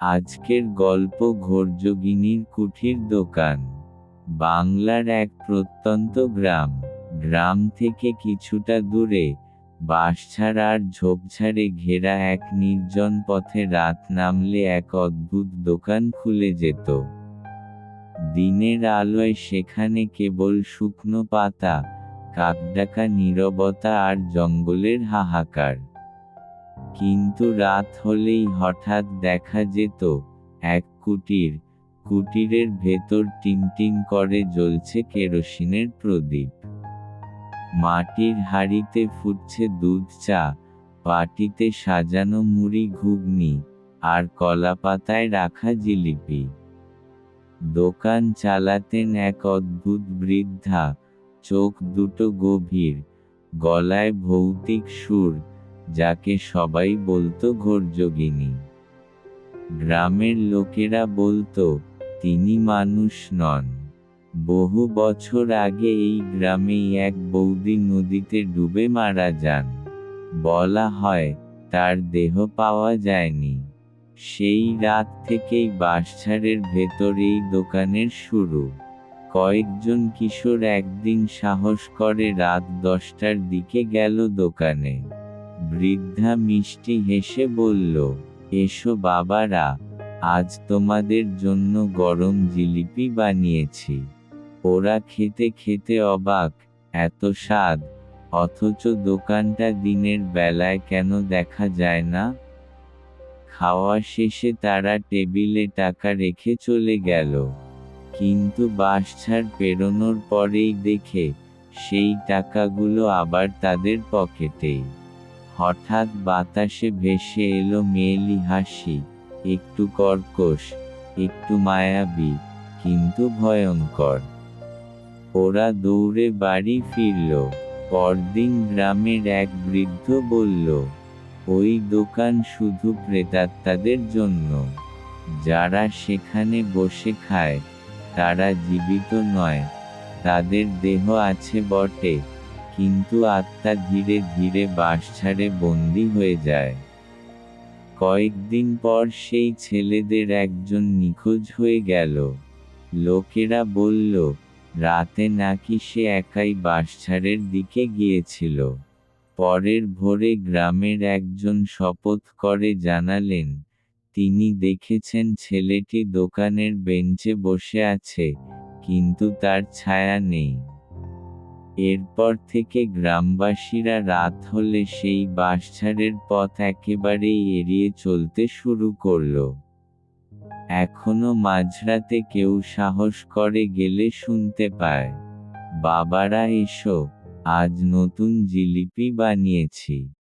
আজকের গল্প ঘোরযোগিনীর কুঠির দোকান। বাংলার এক প্রত্যন্ত গ্রাম। গ্রাম থেকে কিছুটা দূরে। বাঁশঝাড় আর ঝোপঝাড়ে ঘেরা এক নির্জন পথে রাত নামলে এক অদ্ভুত দোকান খুলে যেত। দিনের আলোয় সেখানে কেবল শুকনো পাতা, কাকডাকা নীরবতা আর জঙ্গলের হাহাকার। কিন্তু রাত হলেই হঠাৎ দেখা যেত, এক কুটির। কুটিরের ভেতর টিমটিম করে জ্বলছে কেরোসিনের প্রদীপ। মাটির হাঁড়িতে ফুটছে দুধ চা পাটিতে সাজানো মুড়ি ঘুগনি, আর কলাপাতায় রাখা জিলিপি। দোকান চালাতেন এক অদ্ভুত বৃদ্ধা, চোখ দুটো গভীর, গলায় ভৌতিক সুর যাকে সবাই বলতো ঘোরযোগিনী। গ্রামের লোকেরা বলতো, তিনি মানুষ নন। বহু বছর আগে এই গ্রামেই এক বৌদি নদীতে ডুবে মারা যান। বলা হয়, তার দেহ পাওয়া যায়নি। সেই রাত থেকেই বাঁশঝাড়ের ভেতর এই দোকানের শুরু। কয়েকজন কিশোর একদিন সাহস করে রাত দশটার দিকে গেল দোকানে। বৃদ্ধা মিষ্টি হেসে বলল, এসো বাবারা, আজ তোমাদের জন্য গরম জিলিপি বানিয়েছি। ওরা খেতে খেতে অবাক, এত স্বাদ, অথচ দোকানটা দিনের বেলায় কেন দেখা যায় না? খাওয়া শেষে তারা টেবিলে টাকা রেখে চলে গেল। কিন্তু বাঁশঝাড় পেরোনোর পরেই দেখে, সেই টাকাগুলো আবার তাদের পকেটেই। হঠাৎ বাতাসে ভেসে এলো মেয়েলি হাসি, একটু কর্কশ, একটু মায়াবী, কিন্তু ভয়ঙ্কর। ওরা দৌড়ে বাড়ি ফিরল, পরদিন গ্রামের এক বৃদ্ধ বলল, ওই দোকান শুধু প্রেতাত্মাদের জন্য। যারা সেখানে বসে খায়, তারা জীবিত নয়, তাদের দেহ আছে বটে। কিন্তু আত্মা ধীরে ধীরে বাস বাঁশঝাড়ে বন্দি হয়ে যায়। কয়েকদিন পর সেই ছেলেদের একজন নিখোঁজ হয়ে গেল। লোকেরা বলল, রাতে নাকি সে একাই বাঁশঝাড়ের দিকে গিয়েছিল। পরের ভোরে গ্রামের একজন শপথ করে জানালেন, তিনি দেখেছেন ছেলেটি দোকানের বেঞ্চে বসে আছে, কিন্তু তার ছায়া নেই। এরপর থেকে গ্রামবাসীরা রাত হলে সেই বাঁশঝাড়ের পথ একেবারেই এড়িয়ে চলতে শুরু করল। এখনও মাঝরাতে কেউ সাহস করে গেলে শুনতে পায়, বাবারা, এসো, আজ নতুন জিলিপি বানিয়েছি।